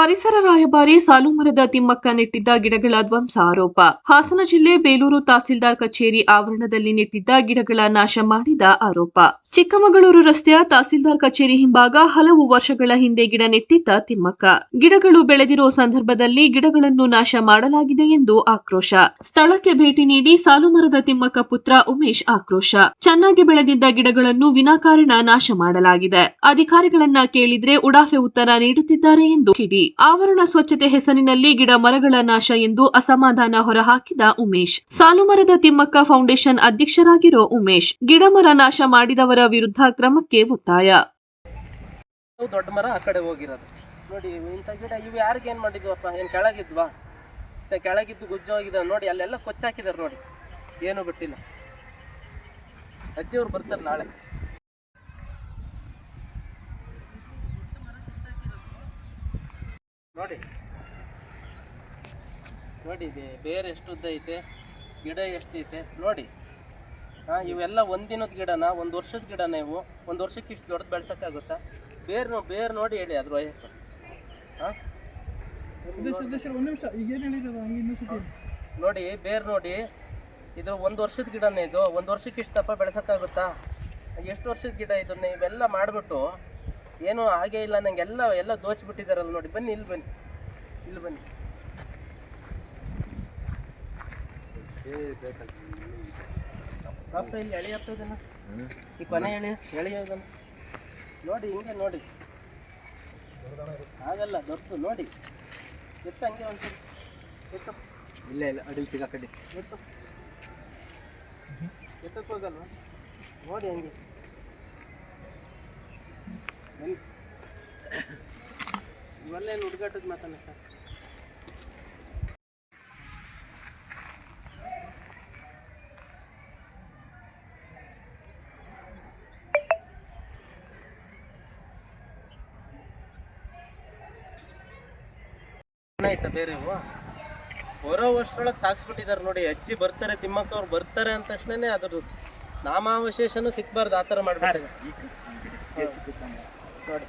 ಪರಿಸರ ರಾಯಭಾರಿ ಸಾಲುಮರದ ತಿಮ್ಮಕ್ಕ ನೆಟ್ಟಿದ್ದ ಗಿಡಗಳ ಧ್ವಂಸ ಆರೋಪ. ಹಾಸನ ಜಿಲ್ಲೆ ಬೇಲೂರು ತಹಸೀಲ್ದಾರ್ ಕಚೇರಿ ಆವರಣದಲ್ಲಿ ನೆಟ್ಟಿದ್ದ ಗಿಡಗಳ ನಾಶ ಮಾಡಿದ ಆರೋಪ. ಚಿಕ್ಕಮಗಳೂರು ರಸ್ತೆಯ ತಹಸೀಲ್ದಾರ್ ಕಚೇರಿ ಹಿಂಭಾಗ ಹಲವು ವರ್ಷಗಳ ಹಿಂದೆ ಗಿಡ ನೆಟ್ಟಿದ್ದ ತಿಮ್ಮಕ್ಕ. ಗಿಡಗಳು ಬೆಳೆದಿರೋ ಸಂದರ್ಭದಲ್ಲಿ ಗಿಡಗಳನ್ನು ನಾಶ ಮಾಡಲಾಗಿದೆ ಎಂದು ಆಕ್ರೋಶ. ಸ್ಥಳಕ್ಕೆ ಭೇಟಿ ನೀಡಿ ಸಾಲುಮರದ ತಿಮ್ಮಕ್ಕ ಪುತ್ರ ಉಮೇಶ್ ಆಕ್ರೋಶ. ಚೆನ್ನಾಗಿ ಬೆಳೆದಿದ್ದ ಗಿಡಗಳನ್ನು ವಿನಾಕಾರಣ ನಾಶ ಮಾಡಲಾಗಿದೆ. ಅಧಿಕಾರಿಗಳನ್ನ ಕೇಳಿದ್ರೆ ಉಡಾಫೆ ಉತ್ತರ ನೀಡುತ್ತಿದ್ದಾರೆ ಎಂದು ಕಿಡಿ. ಆವರಣ ಸ್ವಚ್ಛತೆ ಹೆಸರಿನಲ್ಲಿ ಗಿಡ ಮರಗಳ ನಾಶ ಎಂದು ಅಸಮಾಧಾನ ಹೊರಹಾಕಿದ ಉಮೇಶ್. ಸಾಲುಮರದ ತಿಮ್ಮಕ್ಕ ಫೌಂಡೇಶನ್ ಅಧ್ಯಕ್ಷರಾಗಿರೋ ಉಮೇಶ್ ಗಿಡ ಮರ ನಾಶ ಮಾಡಿದವರ ವಿರುದ್ಧ ಕ್ರಮಕ್ಕೆ ಒತ್ತಾಯ. ದೊಡ್ಡ ಮರ ಆ ಕಡೆ ಹೋಗಿರೋದು. ನೋಡಿ, ಇಂಥ ಗಿಡ ಇವು ಏನು ಮಾಡಿದ್ವಪ್ಪ? ಏನು ಕೆಳಗಿದ್ವಾ? ಸ ಕೆಳಗಿದ್ದು ಗುಜ್ಜು ನೋಡಿ, ಅಲ್ಲೆಲ್ಲ ಕೊಚ್ಚಾಕಿದ್ದಾರೆ ನೋಡಿ. ಏನೂ ಬಿಟ್ಟಿಲ್ಲ. ಅಜ್ಜಿಯವ್ರು ಬರ್ತಾರೆ ನಾಳೆ. ನೋಡಿ. ನೋಡಿ ಇದೆ ಬೇರೆ ಎಷ್ಟು ಉದ್ದ ಐತೆ ಗಿಡ ಎಷ್ಟೈತೆ ನೋಡಿ. ಹಾಂ ಇವೆಲ್ಲ ಒಂದಿನದ ಗಿಡನ ಒಂದು ವರ್ಷದ ಗಿಡನ ಇವು? ಒಂದು ವರ್ಷಕ್ಕೆ ಇಷ್ಟು ದೊಡ್ಡದು ಬೆಳ್ಸೋಕ್ಕಾಗುತ್ತಾ? ಬೇರೆ ನೋ- ಬೇರೆ ನೋಡಿ ಹೇಳಿ ಅದ್ರ ವಯಸ್ಸು. ಹಾಂ? ನೋಡಿ ಬೇರು ನೋಡಿ ಇದು ಒಂದು ವರ್ಷದ ಗಿಡನೇ ಇದು? ಒಂದು ವರ್ಷಕ್ಕೆ ಇಷ್ಟು ದಪ್ಪ ಬೆಳೆಸೋಕ್ಕಾಗುತ್ತಾ? ಎಷ್ಟು ವರ್ಷದ ಗಿಡ ಇದನ್ನ? ಇವೆಲ್ಲ ಮಾಡಿಬಿಟ್ಟು ಏನೂ ಹಾಗೆ ಇಲ್ಲ ನಂಗೆ ಎಲ್ಲ ಎಲ್ಲ ದೋಚ್ಬಿಟ್ಟಿದ್ದಾರಲ್ಲ ನೋಡಿ ಬನ್ನಿ ಇಲ್ಲಿ ಬನ್ನಿ ಇಲ್ಲಿ ಬನ್ನಿ. ಪಾಪ ಇಲ್ಲಿ ಈ ಕೊನೆ ಎಳೆ ಎಳೆಯೋದನ್ನ ನೋಡಿ ಹಿಂಗೆ ನೋಡಿ. ಆಗಲ್ಲ ದೊಡ್ಡದು ನೋಡಿ. ಎತ್ತ ಹಂಗೆ ಒಂದ್ಸರಿ ಎತ್ತು. ಇಲ್ಲ ಇಲ್ಲ ಅಡಿಲ್ ಸಿಗಾಕಡ್ಡಿ. ಎತ್ತು. ಎತ್ತಕ್ಕೆ ಹೋಗಲ್ವಾ? ನೋಡಿ ಹಂಗೆ. ಬನ್ನಿ. ಇವೆಲ್ಲ ಏನು ಹುಡುಗಾಟದ ಮಾತಾನೆ ಸರ್? ಆಯ್ತಾ ಬೇರೆ ಇವು ಬರೋ ವರ್ಷದೊಳಗೆ ಸಾಕ್ಸ್ಬಿಟ್ಟಿದ್ದಾರೆ ನೋಡಿ ಅಜ್ಜಿ ಬರ್ತಾರೆ ತಿಮ್ಮಕ್ಕ ಅವ್ರು ಬರ್ತಾರೆ ಅಂದ ತಕ್ಷಣನೇ ಅದ್ರ ನಾಮಾವಶೇಷನೂ ಸಿಕ್ಬಾರ್ದು ಆ ಥರ ಮಾಡ್ಬಿಟ್ಟಿದ್ದಾರೆ. ನೋಡಿ